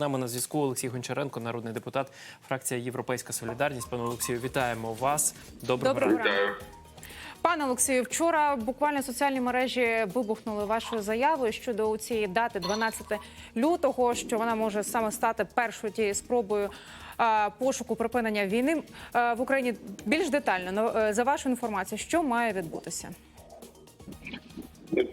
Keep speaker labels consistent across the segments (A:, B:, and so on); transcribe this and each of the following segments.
A: Нами на зв'язку Олексій Гончаренко, народний депутат, фракція Європейська Солідарність. Пане Олексію, вітаємо вас. Доброго,
B: Доброго
A: ранку.
C: Вітаю.
B: Пане Олексію, вчора буквально соціальні мережі вибухнули вашою заявою щодо цієї дати 12 лютого, що вона може саме стати першою тією спробою пошуку припинення війни в Україні. Більш детально е, за вашу інформацію, що має відбутися?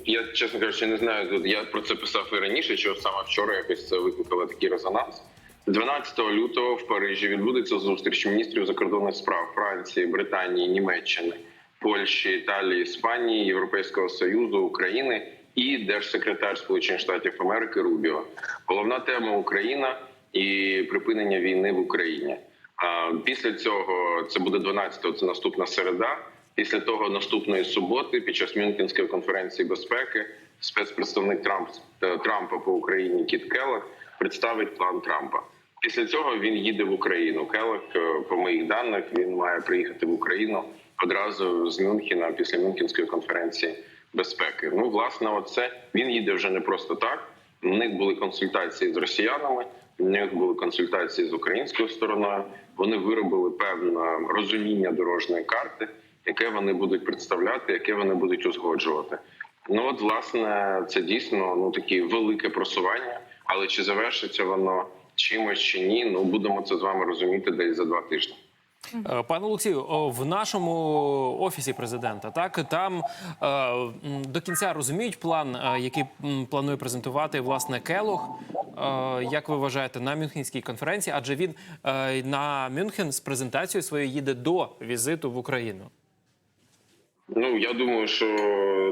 C: Я чесно кажучи, не знаю. Я про це писав і раніше, що саме вчора якось це викликало такий резонанс. 12 лютого в Парижі відбудеться зустріч міністрів закордонних справ Франції, Британії, Німеччини, Польщі, Італії, Іспанії, Європейського союзу, України і держсекретар Сполучених Штатів Америки Рубіо. Головна тема Україна і припинення війни в Україні. А після цього це буде 12-го, це наступна середа. Після того наступної суботи, під час Мюнхенської конференції безпеки, спецпредставник Трамп е, Трампа по Україні Кіт Келлог представить план Трампа. Після цього він їде в Україну. Келлог, е, по моїх даних, він має приїхати в Україну одразу з Мюнхена після Мюнхенської конференції безпеки. Ну, власне, оце він їде вже не просто так. У них були консультації з росіянами. У них були консультації з українською стороною. Вони виробили певне розуміння дорожньої карти, яке вони будуть представляти, яке вони будуть узгоджувати. Ну от власне це дійсно ну таке велике просування. Але чи завершиться воно чимось чи ні? Ну будемо це з вами розуміти десь за два тижні.
A: Е, Пане Олексію, в нашому офісі президента так там е, до кінця розуміють план, е, який планує презентувати власне Келох. Як ви вважаєте, на Мюнхенській конференції? Адже він на Мюнхен з презентацією своєю їде до візиту в Україну.
C: Ну я думаю, що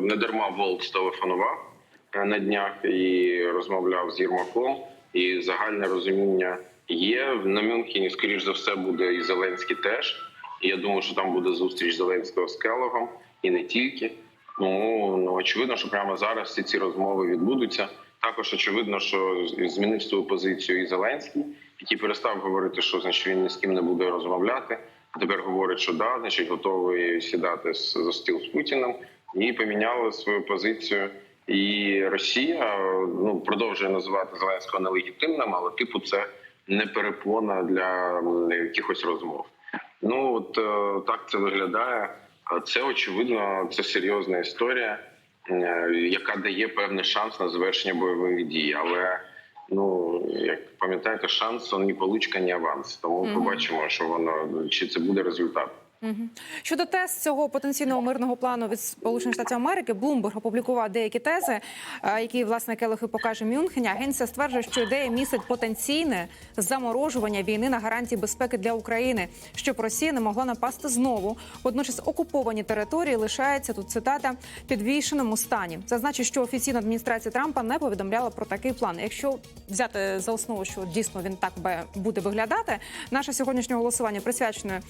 C: не дарма Волк телефонував е, на днях і розмовляв з Єрмаком. І загальне розуміння є на Мюнхені. Скоріш за все, буде і Зеленський теж. І я думаю, що там буде зустріч Зеленського з Келогом і не тільки. Ну, ну очевидно, що прямо зараз всі ці розмови відбудуться. Також очевидно, що змінив свою позицію і Зеленський, який перестав говорити, що значить він ні з ким не буде розмовляти. Тепер говорить, що да, значить, готовий сідати за стіл з Путіним, і поміняли свою позицію. І Росія ну продовжує називати Зеленського нелегітимним, але типу це не перепона для якихось розмов. Ну от е, так це виглядає. Це очевидно, це серйозна історія, е, яка дає певний шанс на завершення бойових дій. Але ну як пам'ятаєте, шанс он ні получка, ні аванс. Тому побачимо, що воно чи це буде результат.
B: Щодо тез цього потенційного мирного плану від Сполучених Штатів Америки, Блумберг опублікував деякі тези, е, які власне Келох покаже Мюнхені. Агенція стверджує, що ідея містить потенційне заморожування війни на гарантії безпеки для України, щоб Росія не могла напасти знову. Водночас окуповані території лишаються тут цитата підвішеному стані. Це значить, що офіційна адміністрація Трампа не повідомляла про такий план. Якщо взяти за основу, що дійсно він так би буде виглядати, наше сьогоднішнє голосування присвячене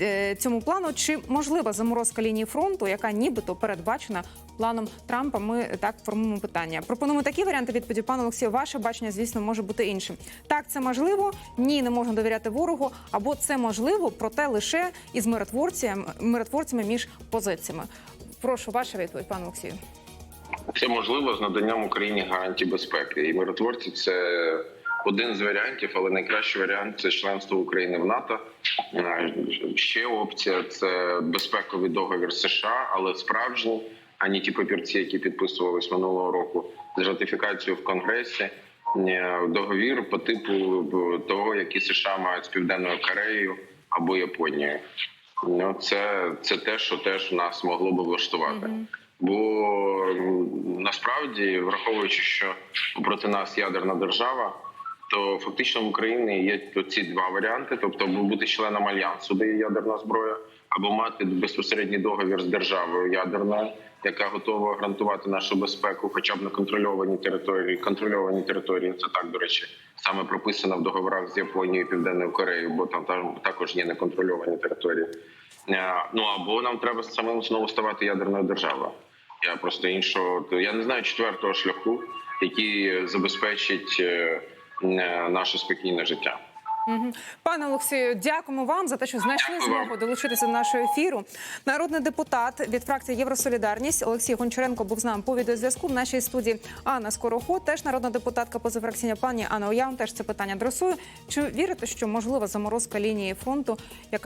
B: е, цьому плану. Чи можлива заморозка лінії фронту, яка нібито передбачена планом Трампа? Ми так формуємо питання. Пропонуємо такі варіанти відповіді. Пане Олексію, ваше бачення, звісно, може бути іншим. Так, це можливо. Ні, не можна довіряти ворогу. Або це можливо, проте лише із миротворцями, миротворцями між позиціями. Прошу ваша відповідь, пане Олексію.
C: Це можливо з наданням Україні гарантій безпеки. І миротворці це один з варіантів, але найкращий варіант це членство України в НАТО. Е, Ще опція це безпековий договір США, але справжній, а не ті папірці, які підписувались минулого року з ратифікацією в Конгресі. Е, Договір по типу е, того, який США мають з Південною Кореєю або Японією. Ну, це, це те, що теж нас могло би влаштувати. Бо насправді, враховуючи, що проти нас ядерна держава, то фактично в Україні є ці два варіанти: тобто або бути членом альянсу, де є ядерна зброя, або мати безпосередній договір з державою ядерною, яка готова гарантувати нашу безпеку, хоча б на контрольованій території. Контрольовані території це так до речі, саме прописано в договорах з Японією і Південною Кореєю, бо там, там також є неконтрольовані території. Е, Ну або нам треба самим знову ставати ядерною державою. Я просто іншого я не знаю четвертого шляху, який забезпечить е, наше спокійне життя.
B: Пане Олексію, дякуємо вам за те, що знайшли змогу долучитися до нашого ефіру. Народний депутат від фракції Євросолідарність Олексій Гончаренко був з нами по відеозв'язку. В нашій студії Анна Скороход, теж народна депутатка позафракційна пані Анна Ояун. Теж це питання адресую. Чи вірите, що можлива заморозка лінії фронту, яка